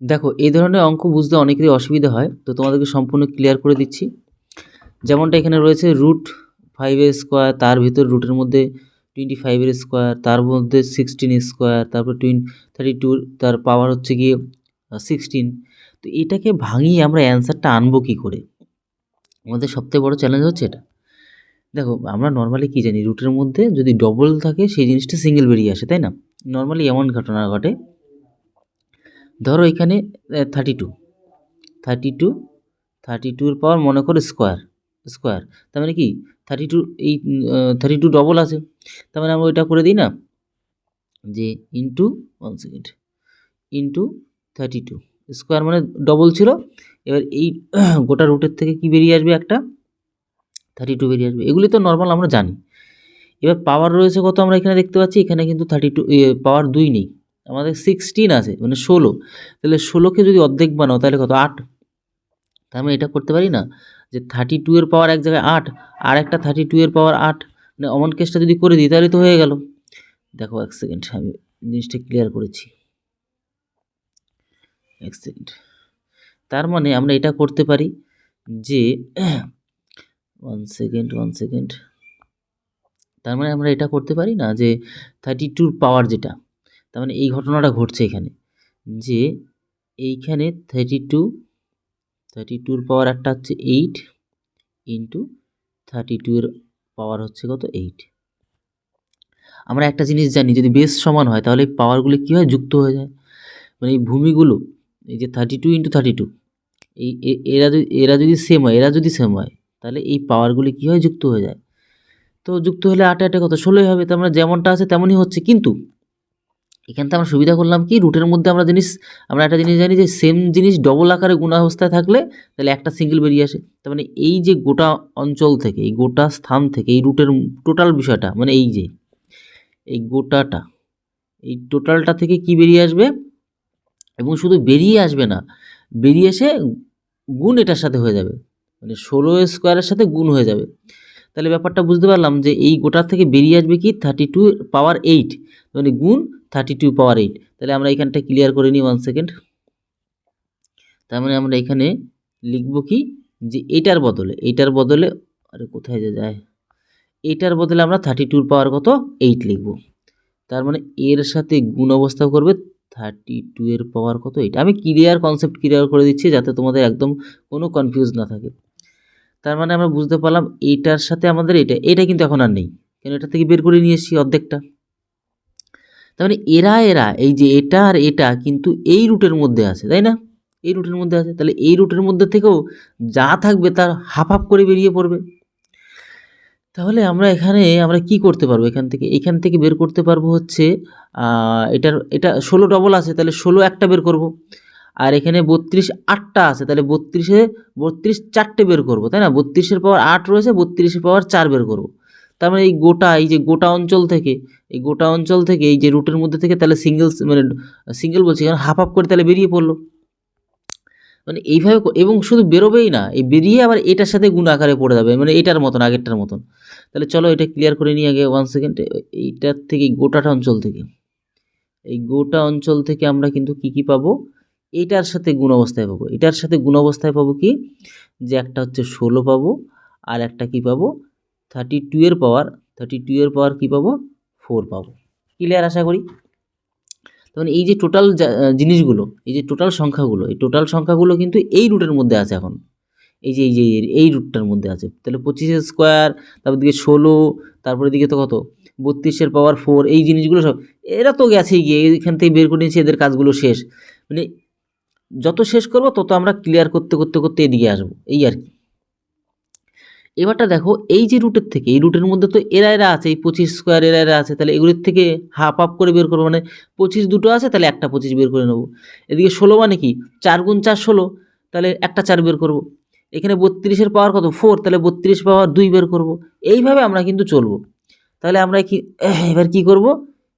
দেখো, এই ধরনের অঙ্ক বুঝতে অনেকেরই অসুবিধা হয়, তো তোমাদেরকে সম্পূর্ণ ক্লিয়ার করে দিচ্ছি। যেমনটা এখানে রয়েছে রুট ফাইভের স্কোয়ার তার ভিতর রুটের মধ্যে টোয়েন্টি ফাইভের স্কোয়ার তার মধ্যে সিক্সটিন স্কোয়ার তারপর টুইন থার্টি টু তার পাওয়ার হচ্ছে গিয়ে সিক্সটিন তো এটাকে ভাঙিয়ে আমরা অ্যান্সারটা আনব কী করে? আমাদের সবথেকে বড় চ্যালেঞ্জ হচ্ছে এটা। দেখো, আমরা নর্মালি কী জানি, রুটের মধ্যে যদি ডবল থাকে, সেই জিনিসটা সিঙ্গেল বেরিয়ে আসে, তাই না? নর্মালি এমন ঘটনা ঘটে ধরো এখানে thirty two thirty two thirty টুর পাওয়ার মনে করো স্কোয়ার স্কোয়ার তার মানে কি? থার্টি টু এই থার্টি টু ডবল আছে। তার মানে আমরা ওইটা করে দিই না? যে into one second into thirty two square মানে ডবল ছিল। এবার এই, গোটা রুটের থেকে কি বেরিয়ে আসবে একটা? থার্টি টু বেরিয়ে আসবে। এগুলি তো নর্মাল আমরা জানি। এবার পাওয়ার রয়েছে কত আমরা এখানে দেখতে পাচ্ছি? এখানে কিন্তু থার্টি টু পাওয়ার দুই নেই। আমাদের সিক্সটিন আছে মানে ষোলো। তাহলে ষোলোকে যদি অর্ধেক বানাও, তাহলে কত? আট। তার মানে এটা করতে পারি না? যে থার্টি টু এর পাওয়ার এক জায়গায় আট, আর একটা থার্টি টু এর পাওয়ার আট। মানে অমন কেসটা যদি করে দিই, তাহলে তো হয়ে গেল। দেখো এক সেকেন্ড আমি জিনিসটা ক্লিয়ার করেছি। এক সেকেন্ড তার মানে আমরা এটা করতে পারি যে ওয়ান সেকেন্ড ওয়ান সেকেন্ড তার মানে আমরা এটা করতে পারি না যে থার্টি টুর পাওয়ার যেটা। তার মানে এই ঘটনাটা ঘটছে এখানে, যে এইখানে থার্টি টু থার্টি টুর পাওয়ার একটা হচ্ছে এইট ইন্টু থার্টি টু এর পাওয়ার হচ্ছে কত? এইট আমরা একটা জিনিস জানি, যদি বেস সমান হয়, তাহলে এই পাওয়ারগুলি কী হয়? যুক্ত হয়ে যায়। মানে এই ভূমিগুলো, এই যে thirty two into thirty two এই এরা যদি এরা যদি সেম হয়, এরা যদি সেম হয়, তাহলে এই পাওয়ারগুলি কী হয়? যুক্ত হয়ে যায়। তো যুক্ত হলে আটে আটে কত? ষোলোই হবে, তার মানে যেমনটা আছে তেমনই হচ্ছে। কিন্তু এখানতে আমরা সুবিধা করলাম কি? রুটের মধ্যে আমরা জিনিস, আমরা একটা জিনিস জানি যে সেম জিনিস ডবল আকারে গুণ অবস্থায় থাকলে তাহলে একটা সিঙ্গেল বেরিয়ে আসে। তার মানে এই যে গোটা অঞ্চল থেকে, এই গোটা স্থান থেকে, এই রুটের টোটাল বিষয়টা মানে এই যে, এই গোটাটা, এই টোটালটা থেকে কি বেরিয়ে আসবে? এবং শুধু বেরিয়ে আসবে না, বেরিয়ে এসে গুণ এটার সাথে হয়ে যাবে। মানে ষোলো স্কোয়ারের সাথে গুণ হয়ে যাবে। তাহলে ব্যাপারটা বুঝতে পারলাম যে এই গোটার থেকে বেরিয়ে আসবে কি থার্টি টু পাওয়ার এইট মানে গুণ থার্টি টু পাওয়ার এইট তাহলে আমরা এখানটা ক্লিয়ার করে নিই ওয়ান সেকেন্ড তার মানে আমরা এখানে লিখব কি যে এইটার বদলে এইটার বদলে, আরে কোথায় যে যায়? এইটার বদলে আমরা থার্টি টুর পাওয়ার কত? এইট লিখব। তার মানে এর সাথে গুণ অবস্থা করবে থার্টি টু এর পাওয়ার কত? এইট আমি ক্লিয়ার কনসেপ্ট ক্লিয়ার করে দিচ্ছি যাতে তোমাদের একদম কোনো কনফিউজ না থাকে। তার মানে আমরা বুঝতে পারলাম এইটার সাথে আমাদের এটা এটা কিন্তু এখন আর নেই। কেন এটা থেকে বের করে নিয়ে এসেছি অর্ধেকটা? তার মানে এরা এরা, এই যে এটা আর এটা কিন্তু এই রুটের মধ্যে আছে, তাই না? এই রুটের মধ্যে আছে। তাহলে এই রুটের মধ্যে থেকেও যা থাকবে তার হাফ হাফ করে বেরিয়ে পড়বে। তাহলে আমরা এখানে, আমরা কি করতে পারব এখান থেকে? এখান থেকে বের করতে পারব হচ্ছে এটার, এটা ষোলো ডবল আছে, তাহলে ষোলো একটা বের করব। আর এখানে বত্রিশ আটটা আছে, তাহলে বত্রিশে, বত্রিশ চারটে বের করব, তাই না? বত্রিশের পাওয়ার আট রয়েছে, বত্রিশের পাওয়ার চার বের করব। তার মানে এই গোটা, এই যে গোটা অঞ্চল থেকে, এই গোটা অঞ্চল থেকে, এই যে রুটের মধ্যে থেকে তাহলে সিঙ্গেল মানে সিঙ্গেল বলছি, কারণ হাফ হাফ করে তাহলে বেরিয়ে পড়ল। মানে এইভাবে এবং শুধু বেরোবেই না, এই বেরিয়ে আবার এটার সাথে গুণ আকারে পড়ে যাবে মানে এটার মতন, আগেরটার মতন। তাহলে চলো এটা ক্লিয়ার করে নিই আগে ওয়ান সেকেন্ড এইটার থেকে, গোটাটা অঞ্চল থেকে। এই গোটা অঞ্চল থেকে আমরা কিন্তু কি কি পাবো? এটার সাথে গুণ অবস্থায় পাবো। এটার সাথে গুণ অবস্থায় পাবো কি? যে একটা হচ্ছে ষোলো পাবো আর একটা কি পাবো? থার্টি টু এর পাওয়ার থার্টি টু এর পাওয়ার কী পাবো? ফোর পাবো। ক্লিয়ার আশা করি? তখন এই যে টোটাল জিনিসগুলো, এই যে টোটাল সংখ্যাগুলো, এই টোটাল সংখ্যাগুলো কিন্তু এই রুটের মধ্যে আছে এখন। এই যে এই যে, এই- রুটটার মধ্যে আছে। তাহলে পঁচিশের স্কোয়ার তারপর দিকে ষোলো, তারপরে দিকে তো কত? বত্রিশের পাওয়ার ফোর এই জিনিসগুলো সব, এরা তো গেছেই গিয়ে, এখান থেকে বের করে নিয়েছি, এদের কাজগুলো শেষ। মানে যত শেষ করব, তত আমরা ক্লিয়ার করতে করতে করতে এদিকে আসব। এই আর কি। এবারটা দেখো, এই যে রুটের থেকে, এই রুটের মধ্যে তো এরা এরা আছে, এই পঁচিশ স্কোয়ার এরা এরা আছে, তাহলে এগুলির থেকে হাফ হাফ করে বের করব। মানে পঁচিশ দুটো আছে, তাহলে একটা পঁচিশ বের করে নেব। এদিকে ষোলো মানে কি? চার গুণ চার ষোলো, তাহলে একটা চার বের করব। এখানে বত্রিশের পাওয়ার কত? ফোর তাহলে বত্রিশ পাওয়ার দুই বের করব। এইভাবে আমরা কিন্তু চলবো। তাহলে আমরা কি, এবার কি করব?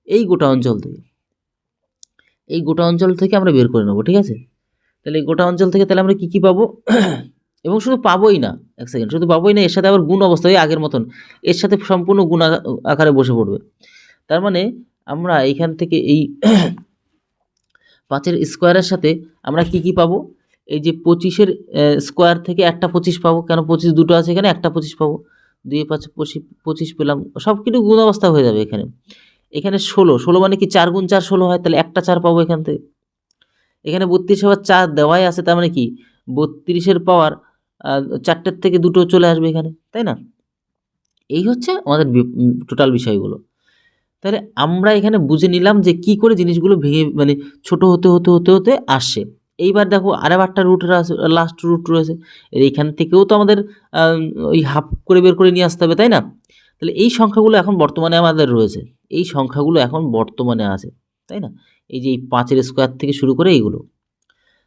এই গোটা অঞ্চল থেকে। এই গোটা অঞ্চল থেকে আমরা বের করে নেব, ঠিক আছে? তাহলে গোটা অঞ্চল থেকে তাহলে আমরা কি কি পাবো? এবং শুধু পাবোই না, এক সেকেন্ড শুধু পাবোই না, এর সাথে আবার গুণ অবস্থা ওই আগের মতন, এর সাথে সম্পূর্ণ গুণ আকা- আকারে বসে পড়বে। তার মানে আমরা এইখান থেকে এই পাঁচের স্কোয়ারের সাথে আমরা কি কি পাবো? এই যে পঁচিশের স্কোয়ার থেকে একটা পঁচিশ পাবো, কেন পঁচিশ দুটো আছে এখানে, একটা পঁচিশ পাবো। দুই পাঁচ, পঁচিশ পঁচিশ পেলাম সব কিছু গুণ অবস্থা হয়ে যাবে এখানে। এখানে ষোলো ষোলো মানে কি চার গুণ চার, ষোলো হয়, তাহলে একটা চার পাবো এখান থেকে। এখানে বত্রিশ আবার চার দেওয়াই আছে, তার মানে কি? বত্রিশের পাওয়ার চারটের থেকে দুটো চলে আসবে এখানে, তাই না? এই হচ্ছে আমাদের টোটাল বিষয়গুলো। তাহলে আমরা এখানে বুঝে নিলাম যে কি করে জিনিসগুলো ভেঙে মানে ছোট হতে হতে হতে হতে আসে। এইবার দেখো আরও একটা রুট লাস্ট রুট রয়েছে। এইখান থেকেও তো আমাদের ওই হাফ করে বের করে নিয়ে আসতে হবে, তাই না? তাহলে এই সংখ্যাগুলো এখন বর্তমানে আমাদের রয়েছে। এই সংখ্যাগুলো এখন বর্তমানে আছে, তাই না? এই যে এই পাঁচের স্কোয়ার থেকে শুরু করে এইগুলো।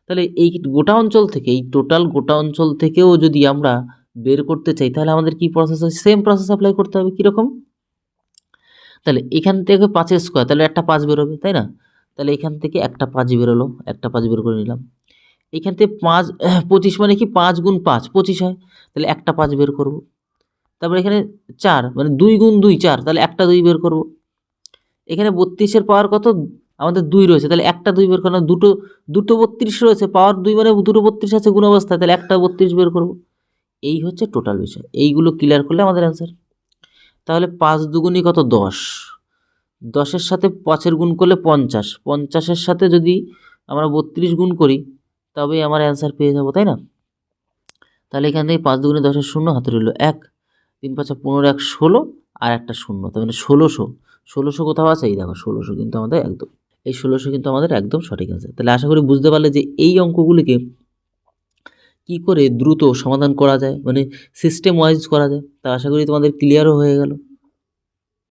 তাহলে এই গোটা অঞ্চল থেকে এই টোটাল গোটা অঞ্চল থেকেও যদি আমরা বের করতে চাই, তাহলে আমাদের কি প্রসেস আছে সেম প্রসেস অ্যাপ্লাই করতে হবে কীরকম? তাহলে এখান থেকে পাঁচের স্কোয়ার তাহলে একটা পাঁচ বেরোবে, তাই না? তাহলে এখান থেকে একটা পাঁচ বেরোলো, একটা পাঁচ বের করে নিলাম। এখান থেকে পাঁচ, পঁচিশ মানে কি পাঁচ গুণ পাঁচ, পঁচিশ হয়। তাহলে একটা পাঁচ বের করব। তারপর এখানে চার মানে দুই গুণ দুই, চার, তাহলে একটা দুই বের করব। এখানে বত্রিশের পাওয়ার কত? আমাদের দুই রয়েছে, তাহলে একটা দুই বের করলাম, দুটো দুটো বত্রিশ রয়েছে, পাওয়ার দুই মানে দুটো বত্রিশ আছে গুণ অবস্থায় তাহলে একটা বত্রিশ বের করব। এই হচ্ছে টোটাল বিষয়, এইগুলো ক্লিয়ার করলে আমাদের অ্যান্সার তাহলে পাঁচ দুগুণই কত? দশ। দশের সাথে পাঁচের গুণ করলে পঞ্চাশ, পঞ্চাশের সাথে যদি আমরা বত্রিশ গুণ করি, তবেই আমার অ্যান্সার পেয়ে যাব, তাই না? তাহলে এখান থেকে পাঁচ দুগুণে দশের শূন্য হাতে রইল এক, তিন পাঁচা পনেরো এক ষোলো, আর একটা শূন্য, তার মানে ষোলোশো। ষোলোশো কোথাও আছে? এই দেখো, ষোলোশো কিন্তু আমাদের একদম। এই ষোলোশো কিন্তু আমাদের একদম সঠিক আছে তাহলে আশা করি বুঝতে পারলে যে এই অঙ্কগুলিকে কি করে দ্রুত সমাধান করা যায় মানে সিস্টেম ওয়াইজ করা যায়। তা আশা করি তোমাদের ক্লিয়ারও হয়ে গেল।